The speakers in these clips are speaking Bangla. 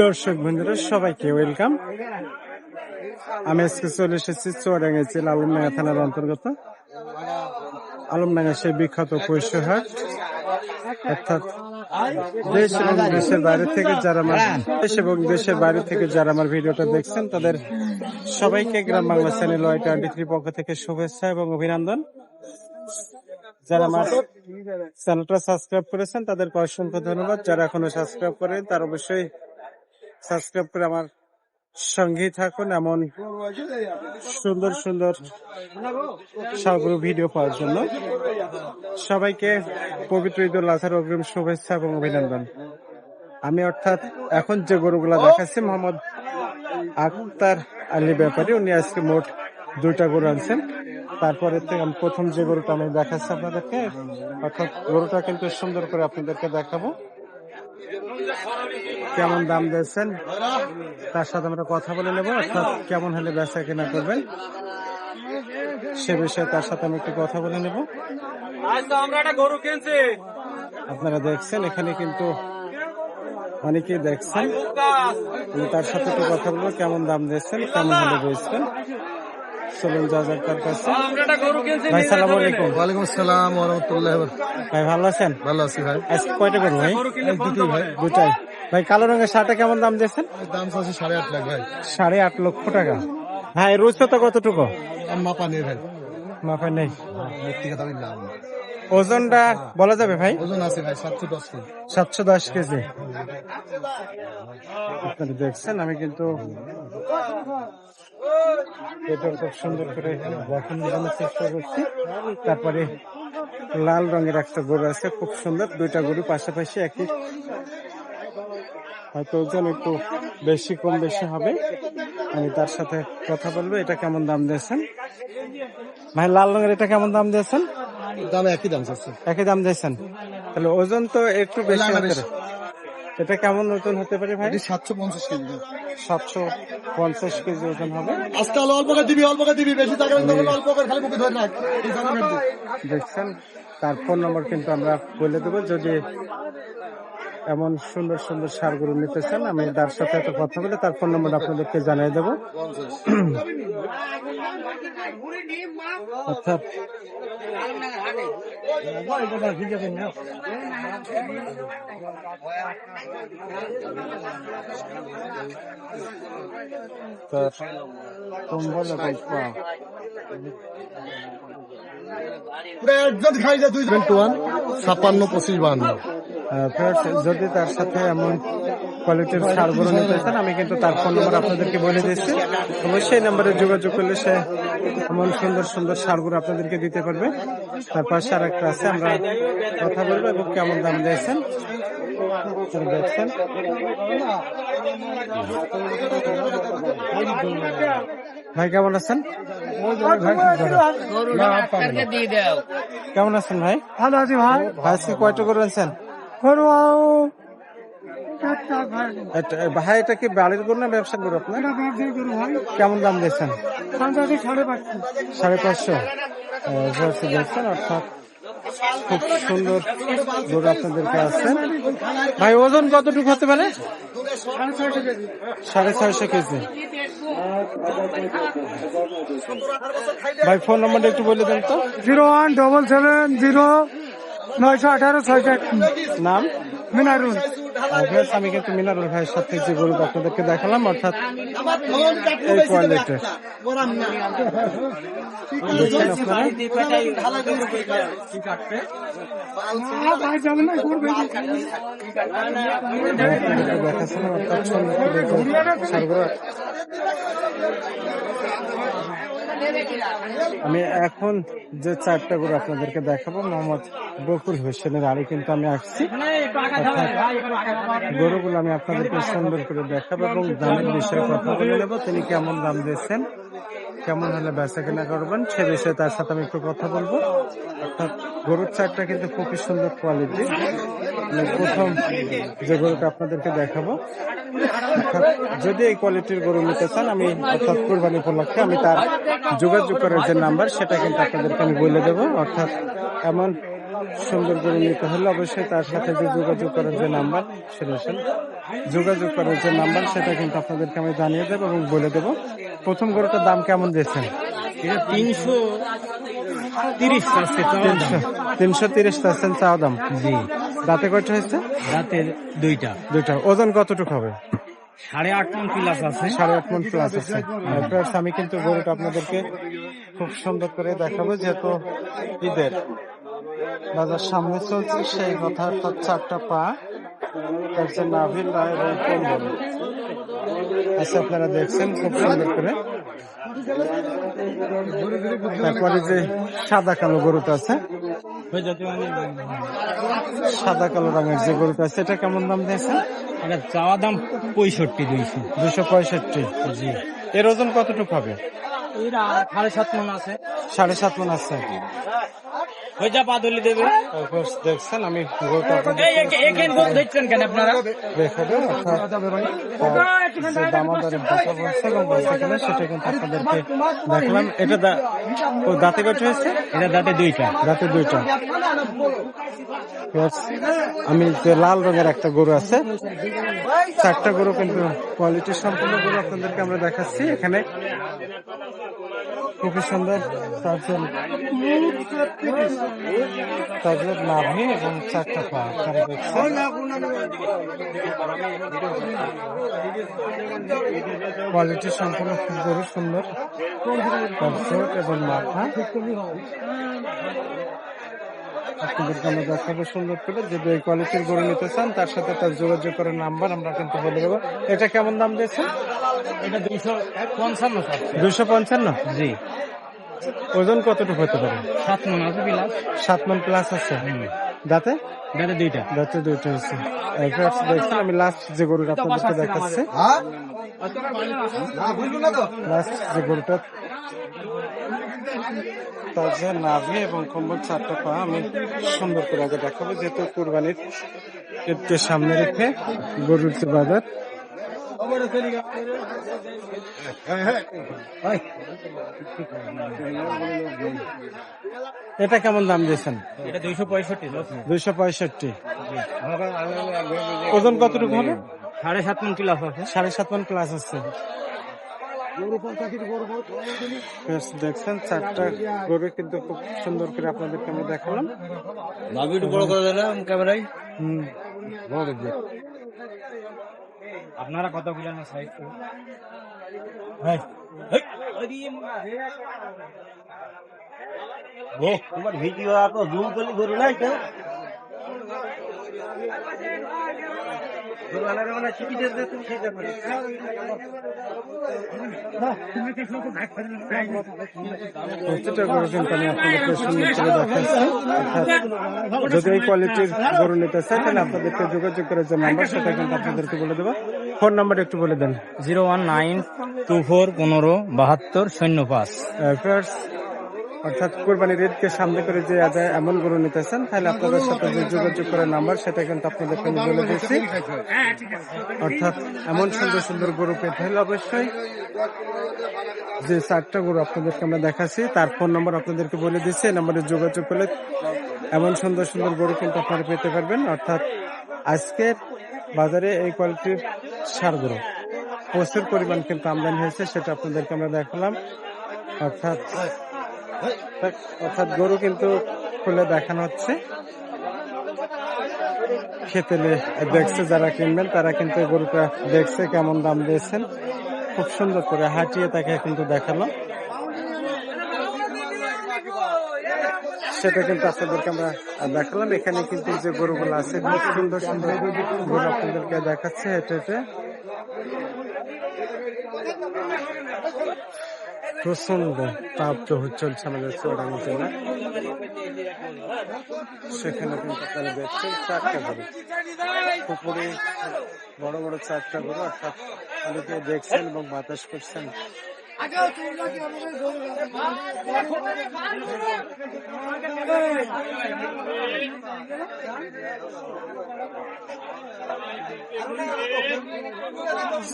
দর্শক বন্ধুরা, সবাইকে ওয়েলকাম আমি আজকে চলে এসেছি চুয়াডাঙ্গা জেলা আলমডাঙ্গা থানার অন্তর্গত। আলমডাঙ্গা সেই বিখ্যাত পৈশহাট অর্থাৎ দেশ এবং দেশের বাইরে থেকে যারা আমার দেশ এবং দেশের বাইরে থেকে যারা আমার ভিডিওটা দেখছেন, তাদের সবাইকে Gram Bangla channel Y twenty three পক্ষ থেকে শুভেচ্ছা এবং অভিনন্দন। যারা আমার চ্যানেলটা সাবস্ক্রাইব করেছেন তাদেরকে অসংখ্য ধন্যবাদ। যারা এখনও সাবস্ক্রাইব করেন তার অবশ্যই সাবস্ক্রাইব করে আমার সঙ্গেই থাকুন এমন সুন্দর সুন্দর সবগুলো ভিডিও পাওয়ার জন্য। সবাইকে পবিত্র ঈদ উল আজহার অগ্রিম শুভেচ্ছা এবং অভিনন্দন। আমি অর্থাৎ এখন যে গরুগুলা দেখাচ্ছি মোহাম্মদ আক্তার আলী ব্যাপারী উনি আজকে মোট দুইটা গরু আনছেন। তারপরে আমি প্রথম যে গরুটা আমি দেখাচ্ছি আপনাদেরকে অর্থাৎ গরুটা কিন্তু সুন্দর করে আপনাদেরকে দেখাবো। কেমন দাম দিয়েছেন তার সাথে আমরা কথা বলে নেব অর্থাৎ কেমন হলে বেচা কেনা করবেন সে বিষয়ে তার সাথে আমি একটু কথা বলে নেব। আপনারা দেখছেন এখানে কিন্তু অনেকেই দেখছেন। তার সাথে একটু কথা বলব কেমন দাম দিয়েছেন কেমন হলে বেচবেন। চলুন যা কাছে। ভাই সালাম আলাইকুম। ওয়ালাইকুম আসসালাম ওরহমতুল্লাহ ভাই ভালো আছেন? ভালো আছি ভাই। আজকে কয়টা করব ভাই? গরু ভাই দুটাই। ভাই কালো রঙের শার্টটা কেমন দাম দিয়েছেন? দাম চাচ্ছি সাড়ে আট লাখ ভাই। সাড়ে আট লক্ষ টাকা। হ্যাঁ এর উচ্চতা কতটুকু? মাপা নেই ভাই। মাপে নেই। ব্যক্তিগত আমি লাভ ওজনটা বলা যাবে ভাই? ওজন আছে ভাই সাতশো দশ কেজি। সাতশো দশ কেজি। আপনারা দেখছেন আমি কিন্তু এটা খুব সুন্দর করে গঠন দেখানোর চেষ্টা করছি। তারপরে লাল রঙের একটা গরু আছে খুব সুন্দর। দুইটা গরু পাশাপাশি একই। হয়তো ওজন একটু বেশি কম বেশি হবে। আমি তার সাথে কথা বলব। এটা কেমন দাম দিয়েছেন? ভাই লাল রঙের এটা কেমন দাম দিয়েছেন? দাম একই দাম একই দাম দিয়েছেন? তাহলে ওজন তো একটু বেশি। এটা কেমন ওজন হতে পারে ভাই? সাতশো পঞ্চাশ কেজি। সাতশো পঞ্চাশ কেজি ওজন হবে। আজকে হলো অল্প করে দিবি অল্প করে দিবি বেশি টাকা অল্প করে খালি মুখে ধরে রাখ। এই জানা মেরে দে। দেখছেন? তার ফোন নম্বর কিন্তু আমরা বলে দেবো। যদি এমন সুন্দর সুন্দর সারগুলো নিতে চান আমি তার সাথে একটা কথা বলে তার ফোন নম্বর আপনাদেরকে জানিয়ে দেবো। অর্থাৎ ছাপ্পান্ন, পঁচিশ বাহান্ন। যদি তার সাথে এমন কোয়ালিটির সারগুলো নিতে চান, আমি কিন্তু তার ফোন নম্বর আপনাদেরকে বলে দিচ্ছি। অবশ্যই নাম্বারে যোগাযোগ করলে সে এমন সুন্দর সুন্দর সারগুলো আপনাদেরকে দিতে পারবে। তার পাশে আর একটা আছে আমরা কথা বলব এবং কেমন দাম দিয়েছেন। দেখছেন ভাই কেমন আছেন? কেমন আছেন ভাই? ভালো আছি ভাই। আজকে কয়টা করে এটা- ভাই এটা কি বাড়ির গরু না ব্যবসা গরু আপনার? কেমন দাম দিয়েছেন? সাড়ে পাঁচশো। দিয়েছেন অর্থাৎ খুব সুন্দর গরু আপনাদেরকে আছে। ভাই ওজন কতটুকু হতে পারে? সাড়ে ছয়শো কেজি। ভাই ফোন নম্বরটা একটু বলে দেন তো। Zero one double seven zero নয়শো আঠারো ছয়শো নাম? মিনারুল। আমি কিন্তু মিনারুল ভাইয়ের সাথে যে গরু আপনাদেরকে দেখালাম, অর্থাৎ এই দেখছেন দেখাচ্ছিলাম অর্থাৎ সুন্দর করে যে সারগুলো আমি এখন যে চারটা গরু আপনাদেরকে দেখাবো, মোহাম্মদ বকুল হোসেনের আড়ি কিন্তু আমি আসছি। গরুগুলো আমি আপনাদেরকে সুন্দর করে দেখাবো এবং দামের বিষয়ে কথা বলে নেব। তিনি কেমন দাম দিচ্ছেন কেমন হলে বেচা কেনা করবেন, সে বিষয়ে তার সাথে আমি একটু কথা বলব। অর্থাৎ গরুর চারটা কিন্তু খুবই সুন্দর কোয়ালিটি প্রথম যে গরুটা আপনাদেরকে দেখাবো যদি এই কোয়ালিটির গরু নিতে চান, আমি অর্থাৎ কোরবানি উপলক্ষে আমি তার যোগাযোগ করার যে নাম্বার সেটা কিন্তু আপনাদেরকে আমি বলে দেবো। অর্থাৎ এমন সুন্দর করে নিতে হলে অবশ্যই তার সাথে যে যোগাযোগ করার যে নাম্বার সেটা যোগাযোগ করার যে নাম্বার সেটা কিন্তু আপনাদেরকে আমি জানিয়ে দেবো এবং বলে দেবো। প্রথম গরুটার দাম কেমন দিয়েছেন? এটা তিনশো তিরিশ আসছে তিনশো তিনশো তিরিশ চাচ্ছেন চাওয়া দাম। জি। দাঁতে কয়টা হয়েছে? রাতের দুইটা। দুইটা। ওজন কতটুকু হবে? সাড়ে আট মন প্লাস আছে। সাড়ে আট মন প্লাস আছে। আমি কিন্তু গরুটা আপনাদেরকে খুব সুন্দর করে দেখাবো যেহেতু ঈদের বাজার সামনে চলছে সেই কথা অর্থাৎ চারটা পা। হচ্ছে নাভিল এবং আচ্ছা আপনারা দেখছেন খুব সুন্দর করে। তারপরে যে সাদা কালো গরুটা আছে সাদা কালো রঙের যে গরুটা আছে এটা কেমন দাম দিয়েছে? এটা চাওয়া দাম পঁয়ষট্টি দুইশো দুশো পঁয়ষট্টি। জি। এর ওজন কতটুকু হবে? সাড়ে সাত মন আছে। সাড়ে সাত মন আছে। দেবে। দেখছেন আমি এখানে গরু দেখছেন কেন আপনারা? দামাদারের এবং কিনা সেটা কিন্তু আপনাদেরকে দেখলাম। এটা দাঁতে কত হয়েছে? এটা দাঁতে দুইটা। দাঁতে দুইটা। আমি যে লাল রঙের একটা গরু আছে চারটা গরু কিন্তু কোয়ালিটি সম্পূর্ণ গরু আপনাদেরকে আমরা দেখাচ্ছি। এখানে খুবই সুন্দর তারপর তারপর নাভি এবং চারটা পা দেখছেন কোয়ালিটি সম্পূর্ণ খুব সুন্দর। এবং মাথা। আপনাদেরকে আমরা দেখাবো সুন্দর করে যদি এই কোয়ালিটির গরু নিতে চান তার সাথে তার যোগাযোগ করার নাম্বার আমরা কিন্তু বলে দেবো। এটা কেমন দাম দিয়েছে? এটা দুইশো পঞ্চান্ন আছে দুশো পঞ্চান্ন? জি। ওজন কতটুকু হতে পারে? সাত মন আছে প্লাস সাত মন প্লাস আছে। দাঁতে? দাঁতে দুইটা। দাঁতে দুইটা এরপর দেখছেন আমি লাস্ট যে গরুটা আপনাদেরকে দেখাচ্ছি। লাস্ট যে গরুটা তার যে নাভি এবং কম্বল চারটা পা আমি সুন্দর করে আগে দেখাবো যেহেতু কুরবানির ঈদকে সামনে রেখে গরুর যে বাজার এটা কেমন দাম দিয়েছেন? এটা দুইশো পঁয়ষট্টি দুইশো পঁয়ষট্টি। ওজন কতটুকু হবে? সাড়ে সাত মন প্লাস আছে সাড়ে সাত মন ক্লাস আছে। দেখছেন চারটা গরু কিন্তু খুব সুন্দর করে আপনাদেরকে আমি দেখালাম। বড় করে দিলাম ক্যামেরায়। হুম আপনারা কত কিলেন সাইজ তোমার ভিডিও এত জুম করলে গরু নাই কেন প্রতিটা গরু কিন্তু আমি আপনাদেরকে সুন্দর করে দেখাচ্ছি যদি এই কোয়ালিটির গরু নিতে চাই তাহলে আপনাদেরকে যোগাযোগ করার যে নাম্বার সেটা কিন্তু আপনাদেরকে বলে দেবো। ফোন নাম্বার একটু বলে দেন। Zero one nine two four পনেরো বাহাত্তর শূন্য পাঁচ। অর্থাৎ কোরবানির ঈদকে সামনে করে যে আদায় এমন গরু নিতেছেন, তাহলে আপনাদের সাথে যে যোগাযোগ করার নাম্বার, সেটা কিন্তু আপনাদেরকে আমি বলে দিচ্ছি। অর্থাৎ এমন সুন্দর সুন্দর গরু পেতে হলে অবশ্যই যে চারটা গরু আপনাদেরকে আমরা দেখাচ্ছি, তার ফোন নাম্বার আপনাদেরকে বলে দিচ্ছি, এই নাম্বারে যোগাযোগ করলে এমন সুন্দর সুন্দর গরু কিন্তু আপনারা পেতে পারবেন। অর্থাৎ আজকের বাজারে এই কোয়ালিটির সার গরু প্রচুর পরিমাণ কিন্তু আমদানি হয়েছে, সেটা আপনাদেরকে আমরা দেখালাম। অর্থাৎ অর্থাৎ গরু কিন্তু খুলে দেখানো হচ্ছে। খেতেলে দেখছে যারা কিনবেন, তারা কিন্তু গরুটা দেখছে কেমন দাম দিয়েছেন। খুব সুন্দর করে হাঁটিয়ে তাকে কিন্তু দেখাল। সেটা কিন্তু আপনাদেরকে আমরা দেখালাম। এখানে কিন্তু যে গরুগুলো আছে, খুব সুন্দর সুন্দর গরু আপনাদেরকে দেখাচ্ছে হেঁটে হেঁটে। প্রচণ্ড তাপ চহর চলছে আমাদের চুয়াডাঙ্গা জেলা। সেখানে কিন্তু আপনারা দেখছেন চারটা গরু পুকুরে বড় বড় চারটা গরু অর্থাৎ অনেকে দেখছেন এবং বাতাস করছেন।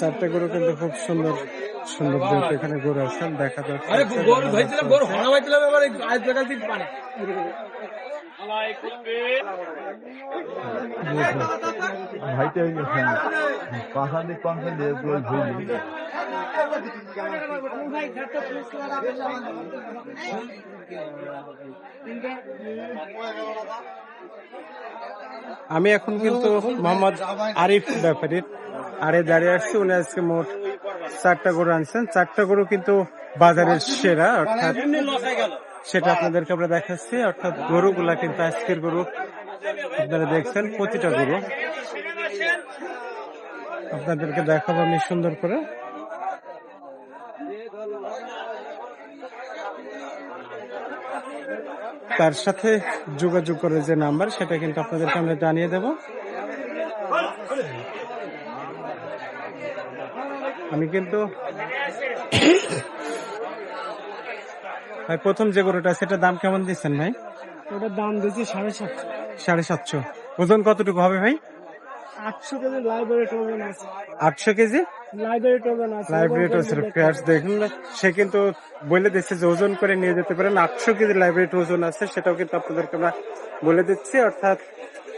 চারটা গরু কিন্তু খুব সুন্দর সুন্দর দেখতে এখানে গরু আছেন দেখা যাচ্ছে গরু ধরছিলাম গরু এবার আজ ভাইটা দিয়ে ভুলি আমি এখন কিন্তু মোহাম্মদ আরিফ ব্যাপারীর আরে দাঁড়িয়ে আসছি, উনি আজকে মোট চারটা গরু আনছেন। চারটা গরু কিন্তু বাজারের সেরা, অর্থাৎ সেটা আপনাদেরকে আমরা দেখাচ্ছি। অর্থাৎ গরুগুলা কিন্তু আজকের গরু, আপনারা দেখছেন, প্রতিটা গরু। আপনাদেরকে দেখাবো আমি সুন্দর করে। তার সাথে যোগাযোগ করে যে নাম্বার সেটা কিন্তু আপনাদেরকে আমরা জানিয়ে দেব। আমি কিন্তু ভাই প্রথম যে গরুটা সেটা দাম কেমন দিচ্ছেন ভাই? ওটার দাম দিয়েছি সাড়ে সাতশো। সাড়ে সাতশো। ওজন কতটুকু হবে ভাই? আটশো কেজি লাইব্রেরি আটশো কেজি? লাইব্রেরি লাইব্রেরি ফেয়ার্স দেখুন। সে কিন্তু বলে দিচ্ছে যে ওজন করে নিয়ে যেতে পারেন। আটশো কেজি লাইব্রেরি ওজন আছে সেটাও কিন্তু আপনাদেরকে আমরা বলে দিচ্ছি। অর্থাৎ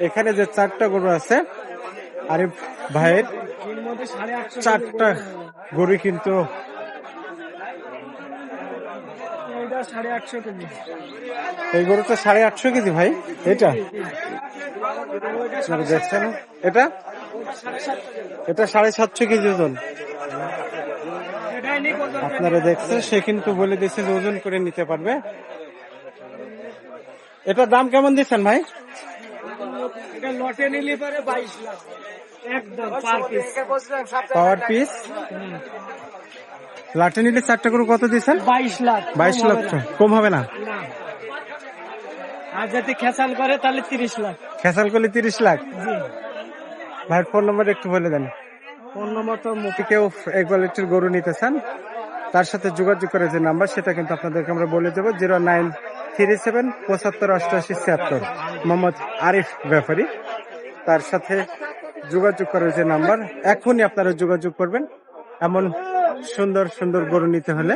এখানে যে চারটা গরু আছে আরিফ ভাইয়ের চারটা গরু কিন্তু এই গরুটা সাড়ে আটশো কেজি ভাই এটা? দেখছেন? এটা? এটা সাড়ে সাতশো কেজি ওজন। আপনারা দেখছেন সে কিন্তু বলে দিচ্ছে যে ওজন করে নিতে পারবে। এটার দাম কেমন দিচ্ছেন ভাই? লটে নিলে পারে বাইশ লাখ। একদম পাওয়ার পিস। লাটে নিলে চারটা করে কত দিচ্ছেন? বাইশ লাখ। বাইশ না। কম হবে না? আর যদি খেসাল করে তাহলে তিরিশ লাখ। খেসাল করলে তিরিশ লাখ। ভাইয়ের ফোন নম্বর একটু বলে দেন। ফোন নম্বর তো কেউ এই কোয়ালিটির গরু নিতে চান তার সাথে যোগাযোগ করে যে নাম্বার সেটা কিন্তু আপনাদেরকে আমরা বলে দেবো। জিরো নাইন থ্রি সেভেন পঁচাত্তর অষ্টআশি ছিয়াত্তর। মোহাম্মদ আরিফ ব্যাপারী। তার সাথে যোগাযোগ করার যে নাম্বার এখনই আপনারা যোগাযোগ করবেন। এমন সুন্দর সুন্দর গরু নিতে হলে।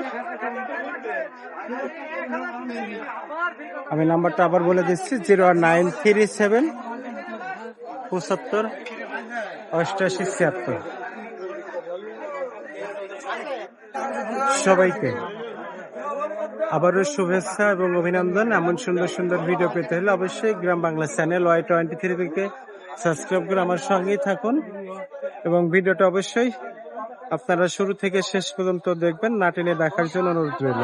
আমি নাম্বারটা আবার বলে দিচ্ছি জিরো নাইন থ্রি সেভেন পঁচাত্তর অষ্টআশি ছিয়াত্তর। সবাইকে আবারও শুভেচ্ছা এবং অভিনন্দন। এমন সুন্দর সুন্দর ভিডিও পেতে হলে অবশ্যই Gram Bangla channel Y twenty three থেকে সাবস্ক্রাইব করে আমার সঙ্গেই থাকুন এবং ভিডিওটা অবশ্যই আপনারা শুরু থেকে শেষ পর্যন্ত দেখবেন। না টেনে দেখার জন্য অনুরোধ রইল।